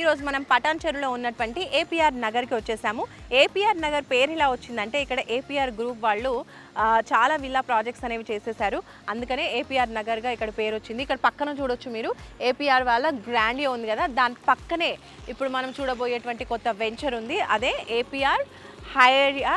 ఈరోజు మనం పటాన్ చెరువులో ఉన్నటువంటి ఏపీఆర్ నగర్కి వచ్చేసాము. ఏపీఆర్ నగర్ పేరు ఇలా వచ్చిందంటే ఇక్కడ ఏపీఆర్ గ్రూప్ వాళ్ళు చాలా విల్లా ప్రాజెక్ట్స్ అనేవి చేసేసారు అందుకనే ఏపీఆర్ నగర్గా ఇక్కడ పేరు వచ్చింది. ఇక్కడ పక్కన చూడొచ్చు మీరు. ఏపీఆర్ వాళ్ళ గ్రాండియో ఉంది కదా దాని పక్కనే ఇప్పుడు మనం చూడబోయేటువంటి కొత్త వెంచర్ ఉంది. అదే ఏపీఆర్ హైరియా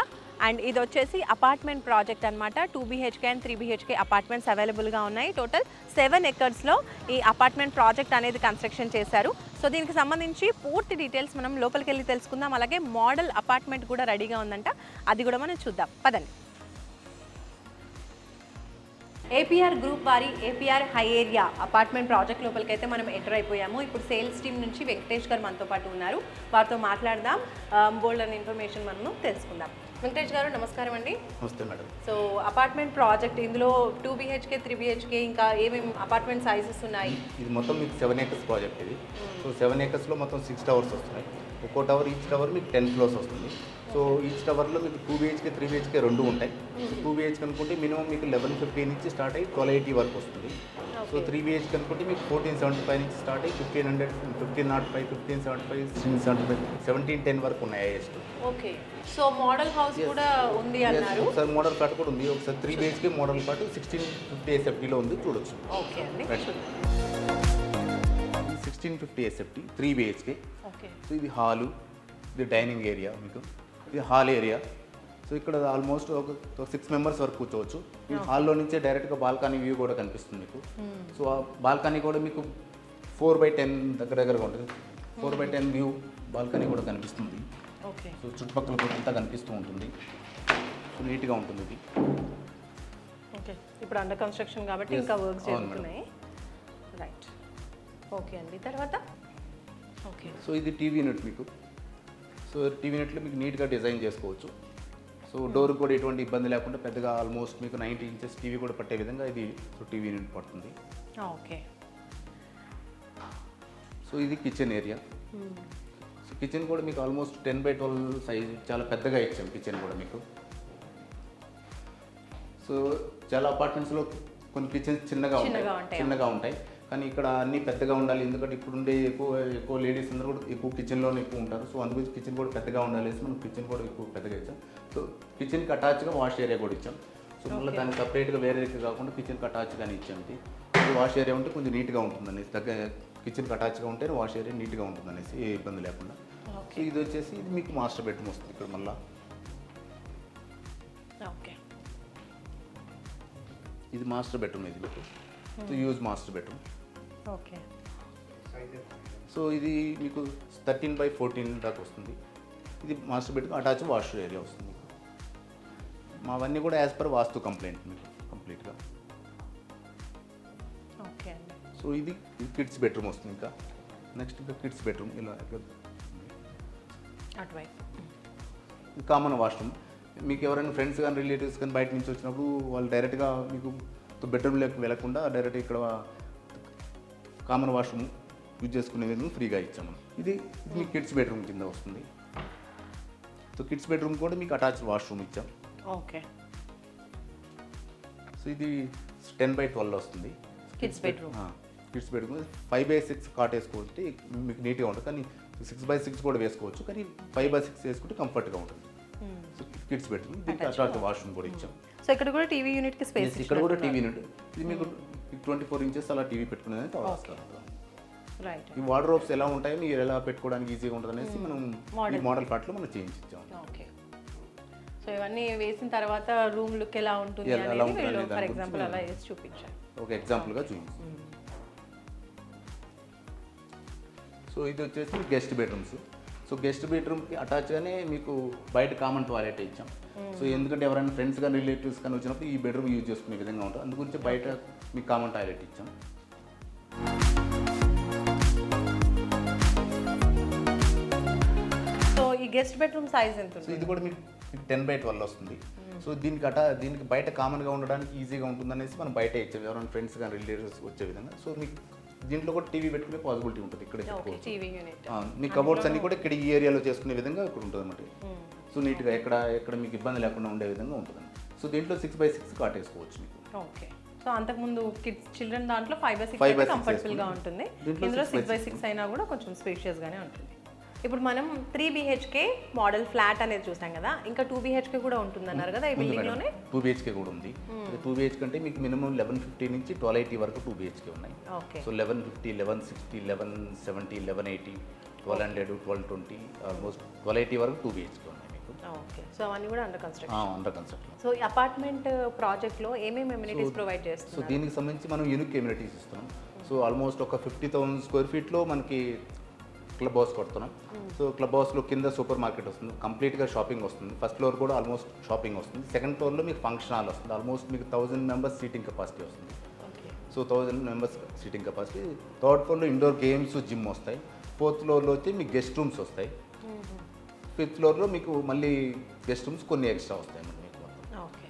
అండ్ ఇది వచ్చేసి అపార్ట్మెంట్ ప్రాజెక్ట్ అనమాట two BHK and three BHK apartments అవైలబుల్గా ఉన్నాయి. టోటల్ సెవెన్ ఎకర్స్లో ఈ అపార్ట్మెంట్ ప్రాజెక్ట్ అనేది కన్స్ట్రక్షన్ చేశారు. సో దీనికి సంబంధించి పూర్తి డీటెయిల్స్ మనం లోపలికి వెళ్ళి తెలుసుకుందాం. అలాగే మోడల్ అపార్ట్మెంట్ కూడా రెడీగా ఉందంట. అది కూడా మనం చూద్దాం. పదండి. ఏపీఆర్ గ్రూప్ వారి APR high area apartment project లోపలికి అయితే మనం ఎంటర్ అయిపోయాము. ఇప్పుడు సేల్స్ టీమ్ నుంచి వెంకటేష్ గారు మనతో పాటు ఉన్నారు. వారితో మాట్లాడదాం. బోల్డ్ అనే ఇన్ఫర్మేషన్ మనము తెలుసుకుందాం. వెంకటేష్ గారు నమస్కారం అండి. నమస్తే మేడం. సో అపార్ట్మెంట్ ప్రాజెక్ట్ ఇందులో టూ బిహెచ్కే త్రీ బిహెచ్కే ఇంకా ఏమేమి అపార్ట్మెంట్ సైజెస్ ఉన్నాయి? ఇది మొత్తం మీకు సెవెన్ ఏకర్స్ ప్రాజెక్ట్ ఇది. సో సెవెన్ ఏకర్స్లో మొత్తం సిక్స్ టవర్స్ వస్తున్నాయి. ఒక్కో టవర్ ఈచ్ టవర్ మీకు టెన్ ఫ్లోర్స్ వస్తుంది. సో ఈచ్ టవర్లో మీకు టూ బిహెచ్కే త్రీ బిహెచ్కే రెండు ఉంటాయి. టూ బిహెచ్కే అనుకుంటే మినిమం మీకు లెవెన్ ఫిఫ్టీ నుంచి స్టార్ట్ అయ్యి ట్వెల్వ్ ఎయిటీ వరకు వస్తుంది. సో త్రీ బిహెచ్కే అనుకుంటే మీకు ఫోర్టీన్ సెవెంటీ ఫైవ్ నుంచి స్టార్ట్ అయ్యి fifteen hundred fifteen not five fifteen seventy five sixteen seventy five seventeen ten వరకు ఉన్నాయి highest okay so model house కూడా ఉంది అన్నారు. ఒకసారి మోడల్ కార్ట్ కూడా ఉంది. ఒకసారి three BHK model cart sixteen fifty ఎస్ఎఫ్టీలో ఉంది. చూడొచ్చు. ఓకే అండి. Sixteen fifty SFT three BHK okay so ఇది హాలు ఇది డైనింగ్ ఏరియా మీకు. ఇది హాల్ ఏరియా సో ఇక్కడ ఆల్మోస్ట్ ఒక సిక్స్ మెంబర్స్ వరకు కూర్చోవచ్చు. ఈ హాల్లో నుంచే డైరెక్ట్గా బాల్కనీ వ్యూ కూడా కనిపిస్తుంది మీకు. సో ఆ బాల్కనీ కూడా మీకు ఫోర్ బై టెన్ దగ్గర దగ్గరగా ఉంటుంది. Four by ten view balcony కూడా కనిపిస్తుంది. ఓకే. సో చుట్టుపక్కల కూడా అంతా కనిపిస్తూ ఉంటుంది. సో నీట్గా ఉంటుంది ఇది. ఓకే. ఇప్పుడు అండర్ కన్స్ట్రక్షన్ కాబట్టి. ఇంకా జరుగుతున్నాయి. రైట్ ఓకే అండి. తర్వాత? ఓకే సో ఇది టీవీ యూనిట్ మీకు. సో టీవీ యూనిట్లో మీకు నీట్గా డిజైన్ చేసుకోవచ్చు. సో డోర్ కూడా ఎటువంటి ఇబ్బంది లేకుండా పెద్దగా ఆల్మోస్ట్ మీకు నైంటీ ఇంచెస్ టీవీ కూడా పట్టే విధంగా ఇది టీవీ యూనిట్ పడుతుంది. ఓకే. సో ఇది కిచెన్ ఏరియా. సో కిచెన్ కూడా మీకు almost ten by twelve size చాలా పెద్దగా ఇచ్చాం కిచెన్ కూడా మీకు. సో చాలా అపార్ట్మెంట్స్లో కొన్ని కిచెన్స్ చిన్నగా ఉంటాయి. చిన్నగా ఉంటాయి. కానీ ఇక్కడ అన్ని పెద్దగా ఉండాలి. ఎందుకంటే ఇప్పుడు ఉండే ఎక్కువ ఎక్కువ లేడీస్ అందరూ కూడా ఎక్కువ కిచెన్లోనే ఎక్కువ ఉంటారు. సో అందుగురించి కిచెన్ కూడా పెద్దగా ఉండాలి మనం కిచెన్ కూడా ఎక్కువ పెద్దగా ఇచ్చాం. సో కిచెన్కి అటాచ్గా వాష్ ఏరియా కూడా ఇచ్చాం. సో మళ్ళీ దానికి సపరేట్గా వేరే కాకుండా కిచెన్కి అటాచ్గానే ఇచ్చాం ఇది వాష్ ఏరియా ఉంటే కొంచెం నీట్గా ఉంటుంది అనేసి దగ్గర కిచెన్కి అటాచ్గా ఉంటే వాష్ ఏరియా నీట్గా ఉంటుంది అనేసి ఏ ఇబ్బంది లేకుండా. సో ఇది వచ్చేసి ఇది మీకు మాస్టర్ బెడ్రూమ్ వస్తుంది ఇక్కడ మళ్ళీ. ఓకే ఇది మాస్టర్ బెడ్రూమ్ ఇది మీకు. So use master bedroom okay. So ఇది మీకు థర్టీన్ బై ఫోర్టీన్ దాకా వస్తుంది. ఇది master bedroom attach wash area వస్తుంది మావన్నీ కూడా యాజ్ పర్ వాస్తు కంప్లైంట్ మీకు కంప్లీట్గా. ఓకే. సో ఇది కిడ్స్ బెడ్రూమ్ వస్తుంది ఇంకా. నెక్స్ట్ ఇంకా కిడ్స్ బెడ్రూమ్ ఇలా అటువైపు. Common washroom. మీకు ఎవరైనా ఫ్రెండ్స్ కానీ రిలేటివ్స్ కానీ బయట నుంచి వచ్చినప్పుడు వాళ్ళు డైరెక్ట్గా మీకు బెడ్రూమ్లోకి వెళ్ళకుండా డైరెక్ట్ ఇక్కడ కామన్ వాష్రూమ్ యూజ్ చేసుకునే విధంగా ఫ్రీగా ఇచ్చాము ఇది మీ కిడ్స్ బెడ్రూమ్ కింద వస్తుంది. సో కిడ్స్ బెడ్రూమ్ కూడా మీకు అటాచ్ వాష్రూమ్ ఇచ్చాం. ఓకే సో ఇది టెన్ బై ట్వెల్వ్ వస్తుంది. Kids bedroom kids bedroom five by six cot వేసుకోవచ్చు మీకు నీట్గా ఉంటుంది. కానీ సిక్స్ బై సిక్స్ కూడా వేసుకోవచ్చు. కానీ ఫైవ్ బై సిక్స్ వేసుకుంటే కంఫర్ట్గా ఉంటుంది. సో కిడ్స్ బెడ్రూమ్ దీనికి అటాచ్ వాష్రూమ్ కూడా ఇచ్చాం. సో ఇక్కడ కూడా టీవీ యూనిట్కి స్పేస్ ఇక్కడ కూడా టీవీ యూనిట్ ఇది మీకు ట్వంటీ ఫోర్ ఇంచెస్ అలా టీవీ పెట్టుకునేదానికి అవసరం. రైట్ ఈ వార్డ్రోబ్స్ ఎలా ఉంటాయో మీరు ఎలా పెట్టుకోవడానికి ఈజీగా ఉంటుంది అనేసి మనం ఈ మోడల్ కార్ట్లో మనం చేంజ్ ఇచ్చాం. ఓకే. సో ఇవన్నీ వేసిన తర్వాత రూమ్ లుక్ ఎలా ఉంటుంది అనేది వీళ్ళు ఫర్ ఎగ్జాంపుల్ అలా వేసి చూపించారు. ఒక ఎగ్జాంపుల్గా చూపించాం సో ఇది వచ్చేసి గెస్ట్ బెడ్రూమ్స్. సో గెస్ట్ బెడ్రూమ్కి అటాచ్గానే మీకు బయట కామన్ టాయిలెట్ ఇచ్చాం. సో ఎందుకంటే ఎవరైనా ఫ్రెండ్స్ కానీ రిలేటివ్స్ కానీ వచ్చినప్పుడు ఈ బెడ్రూమ్ యూజ్ చేసుకునే విధంగా ఉంటుంది. అందుగురించి బయట మీకు కామన్ టాయిలెట్ ఇచ్చాం. సో ఈ గెస్ట్ బెడ్రూమ్ సైజ్ ఎంత సో ఇది కూడా మీకు టెన్ బై ట్వెల్వ్ వస్తుంది. సో దీనికి అటా దీనికి బయట కామన్గా ఉండడానికి ఈజీగా ఉంటుందనేసి మనం బయట ఇచ్చాం. ఎవరైనా ఫ్రెండ్స్ కానీ రిలేటివ్స్ వచ్చే విధంగా. సో మీకు దీంట్లో కూడా టీవీ పెట్టుకునే పాసిబిలిటీ ఉంటుంది ఇక్కడ మీ కబోర్డ్స్ అన్ని కూడా ఇక్కడ ఈ ఏరియాలో చేసుకునే విధంగా ఇక్కడ ఉంటుంది అన్నమాట సో నీట్గా ఎక్కడ ఎక్కడ మీకు ఇబ్బంది లేకుండా ఉండే విధంగా ఉంటుంది సో దీంట్లో సిక్స్ బై సిక్స్ కాటేసుకోవచ్చు మీకు. ఓకే. సో అంతకుముందు కిడ్స్ చిల్డ్రన్ దాంట్లో five by six by six కంఫర్టబుల్గా ఉంటుంది. ఇందులో సిక్స్ బై సిక్స్ అయినా కూడా కొంచెం స్పేషియస్ గానే ఉంటుంది. ఇప్పుడు మనం త్రీ బిహెచ్కే మోడల్ ఫ్లాట్ అనేది చూసాం కదా ఇంకా టూ బిహెచ్కే కూడా ఉంటుంది అన్నారు కదా ఈ బిల్డింగ్లోనే టూ బిహెచ్కే కూడా ఉంది. టూ బిహెచ్కే అంటే మీకు మినిమం లెవెన్ ఫిఫ్టీ నుంచి ట్వెల్వ్ ఎయిటీ వరకు టూ బిహెచ్కే ఉన్నాయి. Okay so eleven fifty eleven sixty eleven seventy eleven eighty twelve hundred twelve twenty almost twelve eighty వరకు టూ బిహెచ్కే ఉన్నాయి ఓకే సో అవన్నీ కూడా under construction under construction so apartment ప్రాజెక్ట్లో ఏమేమి amenities provide so చేస్తున్నారు? దీనికి సంబంధించి మనం యూనిక్ ఎమ్యూనిటీస్ ఇస్తున్నాం. సో ఆల్మోస్ట్ ఒక ఫిఫ్టీ థౌసండ్ స్క్వేర్ ఫీట్లో మనకి క్లబ్ హౌస్ కొడుతున్నాం. సో క్లబ్ హౌస్లో కింద సూపర్ మార్కెట్ వస్తుంది. కంప్లీట్గా షాపింగ్ వస్తుంది. ఫస్ట్ ఫ్లోర్ కూడా ఆల్మోస్ట్ షాపింగ్ వస్తుంది. సెకండ్ ఫ్లోర్లో మీకు ఫంక్షన్ హాల్ వస్తుంది. ఆల్మోస్ట్ మీకు థౌజండ్ మెంబర్స్ సీటింగ్ కెపాసిటీ వస్తుంది. So thousand members seating capacity. Third ఫ్లోర్లో ఇండోర్ గేమ్స్ జిమ్ వస్తాయి. ఫోర్త్ ఫ్లోర్లో వచ్చి మీకు గెస్ట్ రూమ్స్ వస్తాయి. ఫిఫ్త్ ఫ్లోర్లో మీకు మళ్ళీ గెస్ట్ రూమ్స్ కొన్ని ఎక్స్ట్రా వస్తాయి మీకు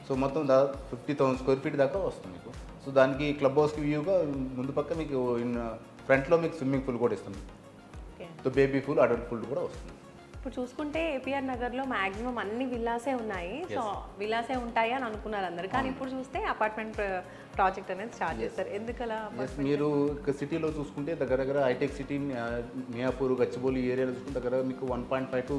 సో మొత్తం దా ఫిఫ్టీ థౌసండ్ స్క్వేర్ ఫీట్ దాకా వస్తుంది మీకు. సో దానికి క్లబ్ హౌస్కి వ్యూగా ముందు పక్క మీకు ఫ్రంట్లో మీకు స్విమ్మింగ్ పూల్ కూడా ఇస్తుంది so baby pool adult pool కూడా వస్తుంది. ఇప్పుడు చూసుకుంటే ఏపీఆర్ నగర్లో మాక్సిమం అన్ని విల్లాసే ఉన్నాయి. సో విల్లాసే ఉంటాయి అని అనుకున్నారు అందరు. కానీ ఇప్పుడు చూస్తే అపార్ట్మెంట్ ప్రాజెక్ట్ అనేది స్టార్ట్ చేస్తారు. ఎందుకలా మీరు సిటీలో చూసుకుంటే దగ్గర దగ్గర హైటెక్ సిటీ మియాపూర్ గచ్చిబౌలి ఏరియాలో చూసుకుంటే దగ్గర మీకు one point five to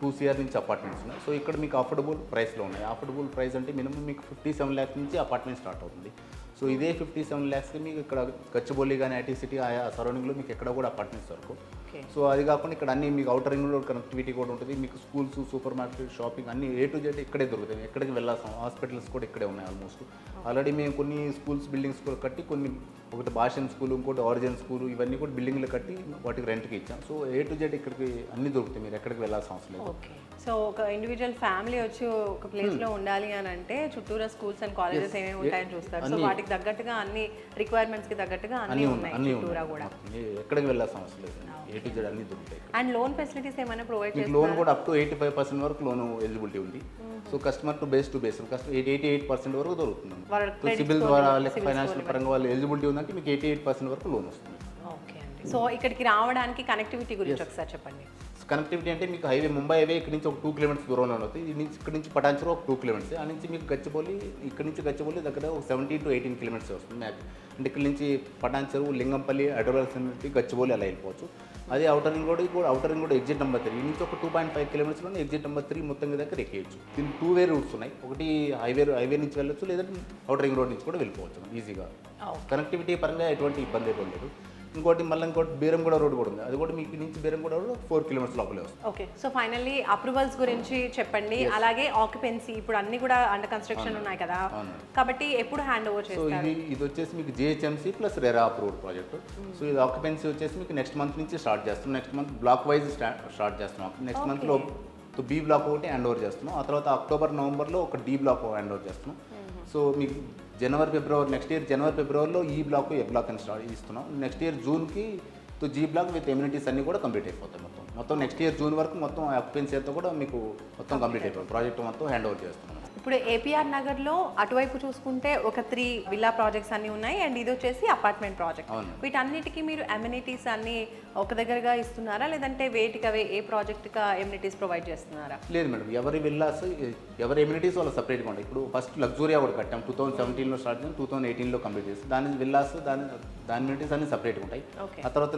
two CR నుంచి అపార్ట్మెంట్స్ ఉన్నాయి. సో ఇక్కడ మీకు అఫోర్డబుల్ ప్రైస్లో ఉన్నాయి. అఫోర్డబుల్ ప్రైస్ అంటే మినిమం మీకు ఫిఫ్టీ సెవెన్ ల్యాక్స్ నుంచి అపార్ట్మెంట్ స్టార్ట్ అవుతుంది. సో ఇదే ఫిఫ్టీ సెవెన్ ల్యాక్స్కి మీకు ఇక్కడ గచ్చిబౌలి కానీ ఐటీ సిటీ ఆ సరౌండింగ్లో మీకు ఎక్కడ కూడా అపార్ట్మెంట్స్ వరకు ఓకే సో అది కాకుండా ఇక్కడ అన్ని మీకు అవుటర్ రింగ్ రోడ్ కనెక్టివిటీ కూడా ఉంటుంది. మీకు స్కూల్స్ సూపర్ మార్కెట్ షాపింగ్ అన్ని ఏ టు జెడ్ ఇక్కడే దొరుకుతాయి. ఎక్కడికి వెళ్ళాల్సిన హాస్పిటల్స్ కూడా ఇక్కడే ఉన్నాయి ఆల్మోస్ట్ ఆల్రెడీ మేము కొన్ని స్కూల్స్ బిల్డింగ్స్ కూడా కట్టి కొన్ని ఒకటి భాషన్ స్కూల్ ఇంకోటి ఆరిజిన్ స్కూల్ ఇవన్నీ కూడా బిల్డింగ్లు కట్టి వాటికి రెంట్కి ఇచ్చాం. సో ఏ టు జెడ్ ఇక్కడికి అన్ని దొరుకుతాయి. మీరు ఎక్కడికి వెళ్ళాల్సిన అవసరం లేదు. ఓకే. సో ఒక ఇండివిజువల్ ఫ్యామిలీ వచ్చి ఒక ప్లేస్లో ఉండాలి అని అంటే చుట్టూరా స్కూల్స్ అండ్ కాలేజెస్ ఏమేమి ఉంటాయని చూస్తారు. సో వాటికి తగ్గట్టుగా అన్ని రిక్వైర్మెంట్స్కి తగ్గట్టుగా అన్ని ఉన్నాయి చుట్టూరా కూడా. ఎక్కడికి వెళ్ళాల్సిన అవసరం లేదు. ఏ టు జెడ్ అన్ని దొరుకుతాయి అండ్ లోన్ ఫెసిలిటీస్ ఏమైనా ప్రొవైడ్ లోన్ కూడా up to eighty five percent వరకు లోన్ ఎలిజిబిలిటీ ఉంది. So customer to base to base. Customer eighty eighty eight percent వరకు దొరుకుతుంది. సో సిబిల్ ద్వారా లేక cibil ఫైనాన్షియల్ పరంగా వాళ్ళు ఎలిజిబిలిటీ ఉందంటే మీకు ఎయిటీ ఎయిట్ పర్సెంట్ వరకు లోన్ వస్తుంది. ఓకే అండి. సో ఇక్కడికి రావడానికి కనెక్టివిటీ గురించి ఒకసారి చెప్పండి. కనెక్టివిటీ అంటే మీకు హైవే ముంబై హైవే ఇక్కడ నుంచి ఒక టూ కిలోమీటర్స్ దూరంలో ఉంటుంది ఇది నుంచి ఇక్కడ నుంచి పటాన్చెరు ఒక టూ కిలోమీటర్స్ ఆ నుంచి మీకు గచ్చిబౌలి ఇక్కడ నుంచి గచ్చిబౌలి దగ్గర ఒక సెవెంటీన్ టు ఎయిటీన్ కిలోమీటర్స్ వస్తుంది మ్యాక్స్ అంటే ఇక్కడ నుంచి పటాన్చెరు లింగంపల్లి అడ్వల్స్ నుండి గచ్చిబౌలి అలా వెళ్ళిపోవచ్చు. అదే అవుటర్ రింగ్ రోడ్ కూడా outer ring road exit number three నుంచి ఒక టూ పాయింట్ ఫైవ్ కిలోమీటర్స్లో ఎగ్జిట్ నెంబర్ త్రీ మొత్తం దగ్గర ఎక్కేయచ్చు. దీనికి టూ వే రూట్స్ ఉన్నాయి. ఒకటి హైవే హైవే నుంచి వెళ్ళొచ్చు లేదంటే అవుటర్ రింగ్ రోడ్ నుంచి కూడా వెళ్ళిపోవచ్చు ఈజీగా కనెక్టివిటీ పరంగా ఎటువంటి ఇబ్బంది ఇవ్వలేదు లేదు. ఇంకోటి మళ్ళీ ఇంకోటి బీరంగూడ రోడ్ కూడా ఉంది. అది కూడా మీకు నుంచి బీరంగూడ రోడ్ ఫోర్ కిలోమీటర్స్ లోపలే వస్తుంది. ఓకే. సో ఫైనల్లీ అప్రూవల్స్ గురించి చెప్పండి. అలాగే ఆక్యుపెన్సీ ఇప్పుడు అన్ని కూడా అండర్ కన్స్ట్రక్షన్ ఉన్నాయి కదా. కాబట్టి ఎప్పుడు హ్యాండ్ ఓవర్ సో ఇది ఇది వచ్చేసి మీకు GHMC plus RERA approved project so ఇది ఆక్యుపెన్సీ వచ్చేసి మీకు నెక్స్ట్ మంత్ నుంచి స్టార్ట్ చేస్తున్నాం. Next month block wise start చేస్తున్నాం. నెక్స్ట్ మంత్లో సో బీ బ్లాక్ ఒకటి హ్యాండ్ ఓవర్ చేస్తున్నాం. ఆ తర్వాత అక్టోబర్ నవంబర్లో ఒక డి బ్లాక్ హ్యాండ్ ఓవర్ చేస్తున్నాం సో మీకు January February next year January ఫిబ్రవరిలో ఈ బ్లాక్ ఏ బ్లాక్ అని స్టార్ట్ ఇస్తున్నాం నెక్స్ట్ ఇయర్ జూన్కి తో జీ బ్లాక్ విత్ ఎమ్యూనిటీస్ అన్ని కూడా కంప్లీట్ అయిపోతాయి మొత్తం. మొత్తం నెక్స్ట్ ఇయర్ జూన్ వరకు మొత్తం అక్యుపెన్సీ అంతా కూడా మీకు మొత్తం కంప్లీట్ అయిపోతుంది. ప్రాజెక్ట్ మొత్తం హ్యాండ్ ఓవర్ చేస్తున్నాం. ఇప్పుడు ఏపీఆర్ నగర్లో అటువైపు చూసుకుంటే ఒక త్రీ విల్లా ప్రాజెక్ట్స్ అన్ని ఉన్నాయి. అండ్ ఇది వచ్చేసి అపార్ట్మెంట్ ప్రాజెక్ట్. వీటన్నిటికీ మీరు అమ్యూనిటీస్ అన్ని ఒక దగ్గరగా ఇస్తున్నారా? లేదంటే వేటికి అవే ఏ ప్రాజెక్ట్గా ఎమ్యూనిటీస్ ప్రొవైడ్ చేస్తున్నారా? లేదు మేడం. ఎవరి విల్లాస్ ఎవరి ఎమ్యూనిటీస్ వాళ్ళు సపరేట్గా ఉంటాయి. ఇప్పుడు ఫస్ట్ లగ్జూరియా ఒకటి కట్టాం. టూ థౌసండ్ సెవెంటీన్లో స్టార్ట్ చేసాం. టూ థౌసండ్ ఎయిటీన్లో కంప్లీట్ చేస్తాం దాని విల్లాస్ దాని దాని ఎమ్యూనిటీస్ అన్ని సపరేట్గా ఉంటాయి. ఆ తర్వాత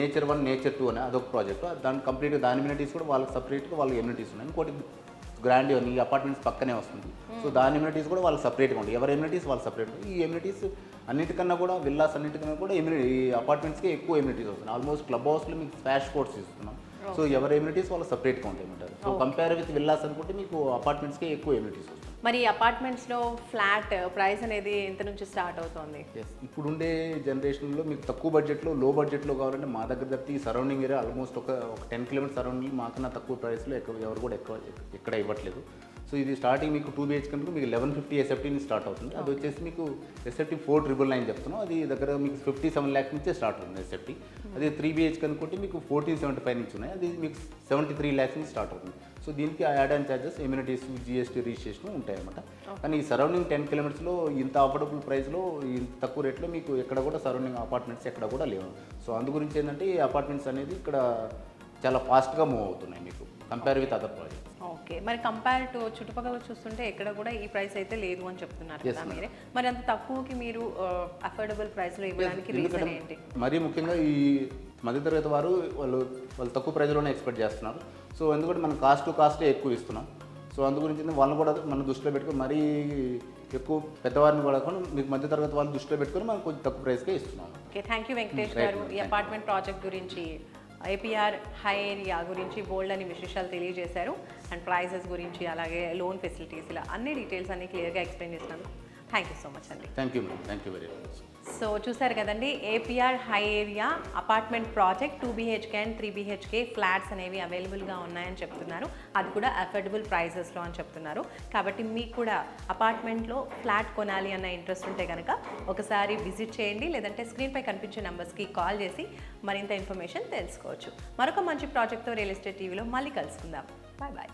నేచర్ వన్ నేచర్ టూ అని అదొక ప్రాజెక్ట్ దాని కంప్లీట్గా దాని ఎమ్యూనిటీస్ కూడా వాళ్ళకి సపరేట్గా వాళ్ళ ఎమ్యూనిటీస్ ఉన్నాయి. ఇంకోటి గ్రాండ్ ఈ అపార్ట్మెంట్స్ పక్కనే వస్తుంది. సో దాని ఎమ్యూనిటీస్ కూడా వాళ్ళు సపరేట్గా ఉంటాయి ఎవరి ఎమ్యూనిటీస్ వాళ్ళు సపరేట్ ఈ ఎమ్యూనిటీస్ అన్నిటికన్నా కూడా విల్లాస్ అన్నిటికన్నా కూడా ఎమ్యూనిటీ ఈ అపార్ట్మెంట్స్కి ఎక్కువ ఎమ్యూనిటీస్ వస్తున్నాయి. ఆల్మోస్ట్ క్లబ్ హౌస్లో మీకు స్పాష్ కోర్ట్స్ ఇస్తున్నాం. సో ఎవరి ఎమ్యూనిటీస్ వాళ్ళు సపరేట్గా ఉంటాయి సో కంపేర్ విత్ విల్లాస్ అనుకుంటే మీకు అపార్ట్మెంట్స్కి ఎక్కువ ఎమ్యూనిటీస్ మరి అపార్ట్మెంట్స్లో ఫ్లాట్ ప్రైస్ అనేది ఎంత నుంచి స్టార్ట్ అవుతుంది? ఎస్ ఇప్పుడుండే జనరేషన్లో మీకు తక్కువ బడ్జెట్లో లో బడ్జెట్లో కావాలంటే మా దగ్గర తప్పితే ఈ సరౌండింగ్ ఏరియా ఆల్మోస్ట్ ఒక ఒక టెన్ కిలోమీటర్ సరౌండింగ్ మాకన్నా తక్కువ ప్రైస్లో ఎక్కడ ఎవరు కూడా ఎక్కువ ఎక్కడ ఇవ్వట్లేదు. సో ఇది స్టార్టింగ్ మీకు టూ బిహెచ్ కనుక మీకు లెవెన్ ఫిఫ్టీ ఎస్ఎఫ్టీ నుంచి స్టార్ట్ అవుతుంది. అది వచ్చేసి మీకు ఎస్ఎఫ్టీ ఫోర్ ట్రిపుల్ నైన్ చెప్తున్నాం. అది దగ్గర మీకు ఫిఫ్టీ సెవెన్ ల్యాక్ నుంచే స్టార్ట్ అవుతుంది ఎస్ఎఫ్టీ అదే త్రీ బిహెచ్ కనుక్కుంటే మీకు ఫోర్టీన్ సెవెంటీ ఫైవ్ నుంచి ఉన్నాయి. అది మీకు సెవెంటీ త్రీ ల్యాక్స్ నుంచి స్టార్ట్ అవుతుంది. సో దీనికి add and charges amenities GST registration ఉంటాయి అన్నమాట కానీ ఈ సరౌండింగ్ టెన్ కిలోమీటర్స్లో ఇంత అఫోర్డబుల్ ప్రైస్లో ఇంత తక్కువ రేట్లో మీకు ఎక్కడ కూడా సరౌండింగ్ అపార్ట్మెంట్స్ ఎక్కడ కూడా లేవు. సో అందు గురించి ఏంటంటే ఈ అపార్ట్మెంట్స్ అనేది ఇక్కడ చాలా ఫాస్ట్గా మూవ్ అవుతున్నాయి మీకు compare with other project okay. మరి కంపేర్ టు చుట్టుపక్కల చూస్తుంటే ఎక్కడ కూడా ఈ ప్రైస్ అయితే లేదు అని చెప్తున్నారు కదా. మీరే. మరి అంత తక్కువకి మీరు అఫోర్డబుల్ ప్రైస్లో ఇవ్వడానికి రీజన్ ఏంటి? మరీ ముఖ్యంగా ఈ మధ్యతరగతి వారు వాళ్ళు వాళ్ళు తక్కువ ప్రైజ్లోనే ఎక్స్పెక్ట్ చేస్తున్నారు. సో ఎందుకంటే మనం కాస్ట్ టు కాస్టే ఎక్కువ ఇస్తున్నాం. సో అందు గురించి వాళ్ళని కూడా మనం దృష్టిలో పెట్టుకొని మరీ ఎక్కువ పెద్దవారిని కూడా మీకు మధ్యతరగతి వాళ్ళని దృష్టిలో పెట్టుకొని మనం కొంచెం తక్కువ ప్రైస్కే ఇస్తున్నాం. ఓకే. థ్యాంక్ యూ వెంకటేష్ గారు. ఈ. అపార్ట్మెంట్ ప్రాజెక్ట్ గురించి ఏపీఆర్ హై ఏరియా గురించి బోల్డ్ అని విశేషాలు తెలియజేశారు. అండ్ ప్రైజెస్ గురించి అలాగే లోన్ ఫెసిలిటీస్ ఇలా అన్ని డీటెయిల్స్ అన్ని క్లియర్గా ఎక్స్ప్లెయిన్ చేసినందుకు థ్యాంక్ యూ సో మచ్ అండి. Thank you thank you very much. So చూసారు కదండి APR high area apartment project two BHK and three BHK flats అనేవి అవైలబుల్గా ఉన్నాయని చెప్తున్నారు. అది కూడా అఫోర్డబుల్ ప్రైజెస్లో అని చెప్తున్నారు. కాబట్టి మీకు కూడా అపార్ట్మెంట్లో ఫ్లాట్ కొనాలి అన్న ఇంట్రెస్ట్ ఉంటే కనుక ఒకసారి విజిట్ చేయండి లేదంటే స్క్రీన్పై కనిపించే నెంబర్స్కి కాల్ చేసి మరింత ఇన్ఫర్మేషన్ తెలుసుకోవచ్చు. మరొక మంచి ప్రాజెక్ట్తో రియల్ ఎస్టేట్ టీవీలో మళ్ళీ కలుసుకుందాం. Bye bye